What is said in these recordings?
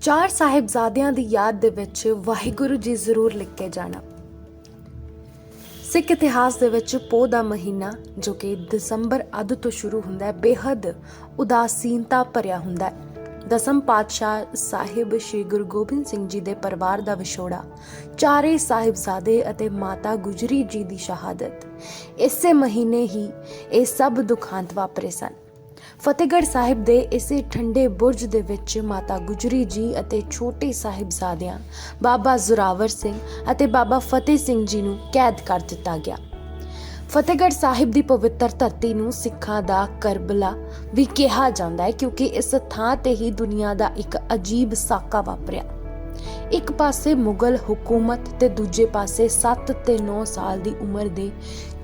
ਚਾਰ ਸਾਹਿਬਜ਼ਾਦਿਆਂ ਦੀ ਯਾਦ ਦੇ ਵਿੱਚ ਵਾਹਿਗੁਰੂ ਜੀ ਜ਼ਰੂਰ ਲਿਖ ਕੇ ਜਾਣਾ। ਸਿੱਖ ਇਤਿਹਾਸ ਦੇ ਵਿੱਚ ਪੋਹ ਦਾ ਮਹੀਨਾ, ਜੋ ਕਿ ਦਸੰਬਰ ਅੱਧ ਤੋਂ ਸ਼ੁਰੂ ਹੁੰਦਾ ਹੈ, ਬੇਹੱਦ ਉਦਾਸੀਨਤਾ ਭਰਿਆ ਹੁੰਦਾ ਹੈ। ਦਸਮ ਪਾਤਸ਼ਾਹ ਸਾਹਿਬ ਸ੍ਰੀ ਗੁਰੂ ਗੋਬਿੰਦ ਸਿੰਘ ਜੀ ਦੇ ਪਰਿਵਾਰ ਦਾ ਵਿਛੋੜਾ, ਚਾਰੇ ਸਾਹਿਬਜ਼ਾਦੇ ਅਤੇ ਮਾਤਾ ਗੁਜਰੀ ਜੀ ਦੀ ਸ਼ਹਾਦਤ, ਇਸੇ ਮਹੀਨੇ ਹੀ ਇਹ ਸਭ ਦੁਖਾਂਤ ਵਾਪਰੇ ਸਨ। ਫਤਿਹਗੜ੍ਹ ਸਾਹਿਬ ਦੇ ਇਸੇ ਠੰਡੇ ਬੁਰਜ ਦੇ ਵਿੱਚ ਮਾਤਾ ਗੁਜਰੀ ਜੀ ਅਤੇ ਛੋਟੇ ਸਾਹਿਬਜ਼ਾਦਿਆਂ, ਬਾਬਾ ਜ਼ੁਰਾਵਰ ਸਿੰਘ ਅਤੇ ਬਾਬਾ ਫਤਿਹ ਸਿੰਘ ਜੀ ਨੂੰ ਕੈਦ ਕਰ ਦਿੱਤਾ ਗਿਆ। ਫਤਿਹਗੜ੍ਹ ਸਾਹਿਬ ਦੀ ਪਵਿੱਤਰ ਧਰਤੀ ਨੂੰ ਸਿੱਖਾਂ ਦਾ ਕਰਬਲਾ ਵੀ ਕਿਹਾ ਜਾਂਦਾ ਹੈ ਕਿਉਂਕਿ ਇਸ ਥਾਂ ਤੇ ਹੀ ਦੁਨੀਆ ਦਾ ਇੱਕ ਅਜੀਬ ਸਾਕਾ ਵਾਪਰਿਆ। ਇੱਕ ਪਾਸੇ ਮੁਗਲ ਹਕੂਮਤ ਤੇ ਦੂਜੇ ਪਾਸੇ 7 ਤੇ 9 ਸਾਲ ਦੀ ਉਮਰ ਦੇ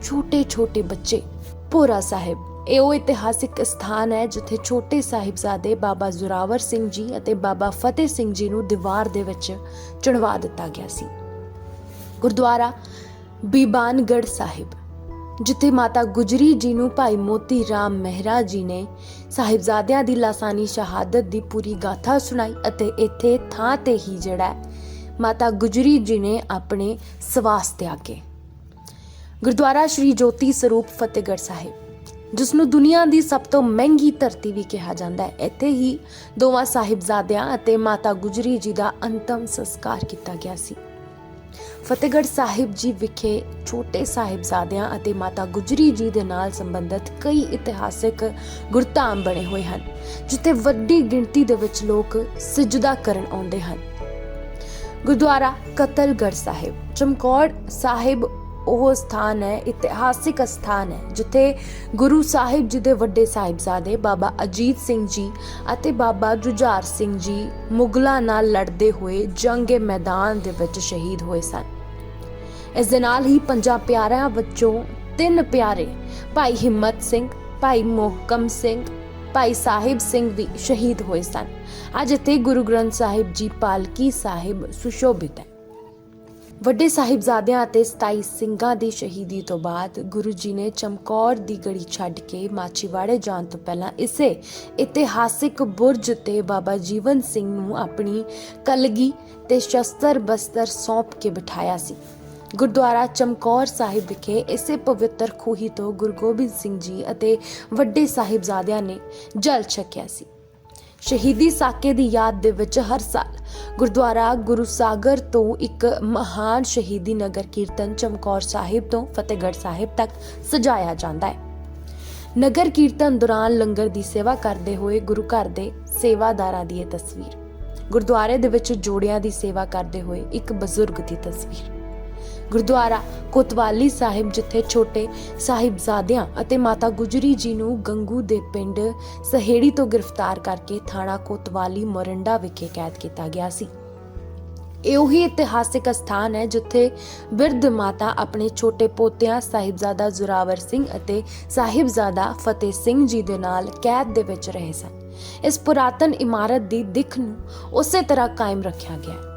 ਛੋਟੇ-ਛੋਟੇ ਬੱਚੇ ਭੋਰਾ ਸਾਹਿਬ। ਇਹ ਉਹ ਇਤਿਹਾਸਿਕ ਸਥਾਨ ਹੈ ਜਿੱਥੇ ਛੋਟੇ ਸਾਹਿਬਜ਼ਾਦੇ ਬਾਬਾ ਜ਼ੁਰਾਵਰ ਸਿੰਘ ਜੀ ਅਤੇ ਬਾਬਾ ਫਤਿਹ ਸਿੰਘ ਜੀ ਨੂੰ ਦੀਵਾਰ ਦੇ ਵਿੱਚ ਚਿਣਵਾ ਦਿੱਤਾ ਗਿਆ ਸੀ। ਗੁਰਦੁਆਰਾ ਬੀਬਾਨਗੜ੍ਹ ਸਾਹਿਬ, ਜਿੱਥੇ ਮਾਤਾ ਗੁਜਰੀ ਜੀ ਨੂੰ ਭਾਈ ਮੋਤੀ ਰਾਮ ਮਹਿਰਾ ਜੀ ਨੇ ਸਾਹਿਬਜ਼ਾਦਿਆਂ ਦੀ ਲਾਸਾਨੀ ਸ਼ਹਾਦਤ ਦੀ ਪੂਰੀ ਗਾਥਾ ਸੁਣਾਈ ਅਤੇ ਇੱਥੇ ਥਾਂ ਤੇ ਹੀ ਜਿਹੜਾ ਮਾਤਾ ਗੁਜਰੀ ਜੀ ਨੇ ਆਪਣੇ ਸਵਾਸ ਤਿਆਗੇ। ਗੁਰਦੁਆਰਾ ਸ਼੍ਰੀ ਜੋਤੀ ਸਰੂਪ ਫਤਿਹਗੜ੍ਹ ਸਾਹਿਬ ਜਿਸ ਨੂੰ ਦੁਨੀਆ ਦੀ ਸਭ ਤੋਂ ਮਹਿੰਗੀ ਧਰਤੀ ਵੀ ਕਿਹਾ ਜਾਂਦਾ ਹੈ। ਇੱਥੇ ਹੀ ਦੋਵਾਂ ਸਾਹਿਬਜ਼ਾਦਿਆਂ ਅਤੇ ਮਾਤਾ ਗੁਜਰੀ ਜੀ ਦਾ ਅੰਤਮ ਸੰਸਕਾਰ ਕੀਤਾ ਗਿਆ ਸੀ। ਫਤਿਹਗੜ੍ਹ ਸਾਹਿਬ ਜੀ ਵਿਖੇ ਛੋਟੇ ਸਾਹਿਬਜ਼ਾਦਿਆਂ ਅਤੇ ਮਾਤਾ ਗੁਜਰੀ ਜੀ ਦੇ ਨਾਲ ਸੰਬੰਧਿਤ ਕਈ ਇਤਿਹਾਸਿਕ ਗੁਰਧਾਮ ਬਣੇ ਹੋਏ ਹਨ, ਜਿੱਥੇ ਵੱਡੀ ਗਿਣਤੀ ਦੇ ਵਿੱਚ ਲੋਕ ਸਜਦਾ ਕਰਨ ਆਉਂਦੇ ਹਨ। ਗੁਰਦੁਆਰਾ ਕਤਲਗੜ੍ਹ ਸਾਹਿਬ, ਚਮਕੌਰ ਸਾਹਿਬ ਉਹ ਸਥਾਨ ਹੈ, ਇਤਿਹਾਸਿਕ ਸਥਾਨ ਹੈ, ਜਿੱਥੇ ਗੁਰੂ ਸਾਹਿਬ ਜੀ ਦੇ ਵੱਡੇ ਸਾਹਿਬਜ਼ਾਦੇ ਬਾਬਾ ਅਜੀਤ ਸਿੰਘ ਜੀ ਅਤੇ ਬਾਬਾ ਜੁਝਾਰ ਸਿੰਘ ਜੀ ਮੁਗਲਾਂ ਨਾਲ ਲੜਦੇ ਹੋਏ ਜੰਗੇ ਮੈਦਾਨ ਦੇ ਵਿੱਚ ਸ਼ਹੀਦ ਹੋਏ ਸਨ। ਇਸ ਦੇ ਨਾਲ ਹੀ ਪੰਜਾਂ ਪਿਆਰਿਆਂ ਵਿੱਚੋਂ ਤਿੰਨ ਪਿਆਰੇ ਭਾਈ ਹਿੰਮਤ ਸਿੰਘ, ਭਾਈ ਮੋਹਕਮ ਸਿੰਘ, ਭਾਈ ਸਾਹਿਬ ਸਿੰਘ ਵੀ ਸ਼ਹੀਦ ਹੋਏ ਸਨ। ਅੱਜ ਇੱਥੇ ਗੁਰੂ ਗ੍ਰੰਥ ਸਾਹਿਬ ਜੀ ਪਾਲਕੀ ਸਾਹਿਬ ਸੁਸ਼ੋਭਿਤ ਹੈ। ਵੱਡੇ ਸਾਹਿਬਜ਼ਾਦਿਆਂ ਅਤੇ 27 ਸਿੰਘਾਂ ਦੀ ਸ਼ਹੀਦੀ ਤੋਂ ਬਾਅਦ ਗੁਰੂ ਜੀ ਨੇ ਚਮਕੌਰ ਦੀ ਗੜੀ ਛੱਡ ਕੇ ਮਾਚੀਵਾੜੇ ਜਾਣ ਤੋਂ ਪਹਿਲਾਂ ਇਸੇ ਇਤਿਹਾਸਿਕ ਬੁਰਜ ਤੇ ਬਾਬਾ ਜੀਵਨ ਸਿੰਘ ਨੂੰ ਆਪਣੀ ਕਲਗੀ ਤੇ ਸ਼ਸਤਰ ਬਸਤਰ ਸੌਂਪ ਕੇ ਬਿਠਾਇਆ ਸੀ। ਗੁਰਦੁਆਰਾ ਚਮਕੌਰ ਸਾਹਿਬ ਵਿਖੇ ਇਸੇ ਪਵਿੱਤਰ ਖੂਹੀ ਤੋਂ ਗੁਰੂ ਗੋਬਿੰਦ ਸਿੰਘ ਜੀ ਅਤੇ ਵੱਡੇ ਸਾਹਿਬਜ਼ਾਦਿਆਂ ਨੇ ਜਲ ਛਕਿਆ ਸੀ। ਸ਼ਹੀਦੀ ਸਾਕੇ ਦੀ ਯਾਦ ਦੇ ਵਿੱਚ ਹਰ ਸਾਲ ਗੁਰਦੁਆਰਾ ਗੁਰੂ ਸਾਗਰ ਤੋਂ ਇੱਕ ਮਹਾਨ ਸ਼ਹੀਦੀ ਨਗਰ ਕੀਰਤਨ ਚਮਕੌਰ ਸਾਹਿਬ ਤੋਂ ਫਤਿਹਗੜ੍ਹ ਸਾਹਿਬ ਤੱਕ ਸਜਾਇਆ ਜਾਂਦਾ ਹੈ। ਨਗਰ ਕੀਰਤਨ ਦੌਰਾਨ ਲੰਗਰ ਦੀ ਸੇਵਾ ਕਰਦੇ ਹੋਏ ਗੁਰੂ ਘਰ ਦੇ ਸੇਵਾਦਾਰਾਂ ਦੀ ਇਹ ਤਸਵੀਰ, ਗੁਰਦੁਆਰੇ ਦੇ ਵਿੱਚ ਜੋੜਿਆਂ ਦੀ ਸੇਵਾ ਕਰਦੇ ਹੋਏ ਇੱਕ ਬਜ਼ੁਰਗ ਦੀ ਤਸਵੀਰ। ਗੁਰਦੁਆਰਾ ਕੋਤਵਾਲੀ ਸਾਹਿਬ, ਜਿੱਥੇ ਛੋਟੇ ਸਾਹਿਬਜ਼ਾਦਿਆਂ ਅਤੇ ਮਾਤਾ ਗੁਜਰੀ ਜੀ ਨੂੰ ਗੰਗੂ ਦੇ ਪਿੰਡ ਸਹੇੜੀ ਤੋਂ ਗ੍ਰਿਫਤਾਰ ਕਰਕੇ ਥਾਣਾ ਕੋਤਵਾਲੀ ਮੋਰਿੰਡਾ ਵਿਖੇ ਕੈਦ ਕੀਤਾ ਗਿਆ ਸੀ। ਇਹ ਉਹੀ ਇਤਿਹਾਸਿਕ ਸਥਾਨ ਹੈ, ਜਿੱਥੇ ਬਿਰਧ ਮਾਤਾ ਆਪਣੇ ਛੋਟੇ ਪੋਤਿਆਂ ਸਾਹਿਬਜ਼ਾਦਾ ਜ਼ੁਰਾਵਰ ਸਿੰਘ ਅਤੇ ਸਾਹਿਬਜ਼ਾਦਾ ਫਤਿਹ ਸਿੰਘ ਜੀ ਦੇ ਨਾਲ ਕੈਦ ਦੇ ਵਿੱਚ ਰਹੇ ਸਨ। ਇਸ ਪੁਰਾਤਨ ਇਮਾਰਤ ਦੀ ਦਿੱਖ ਨੂੰ ਉਸੇ ਤਰ੍ਹਾਂ ਕਾਇਮ ਰੱਖਿਆ ਗਿਆ ਹੈ।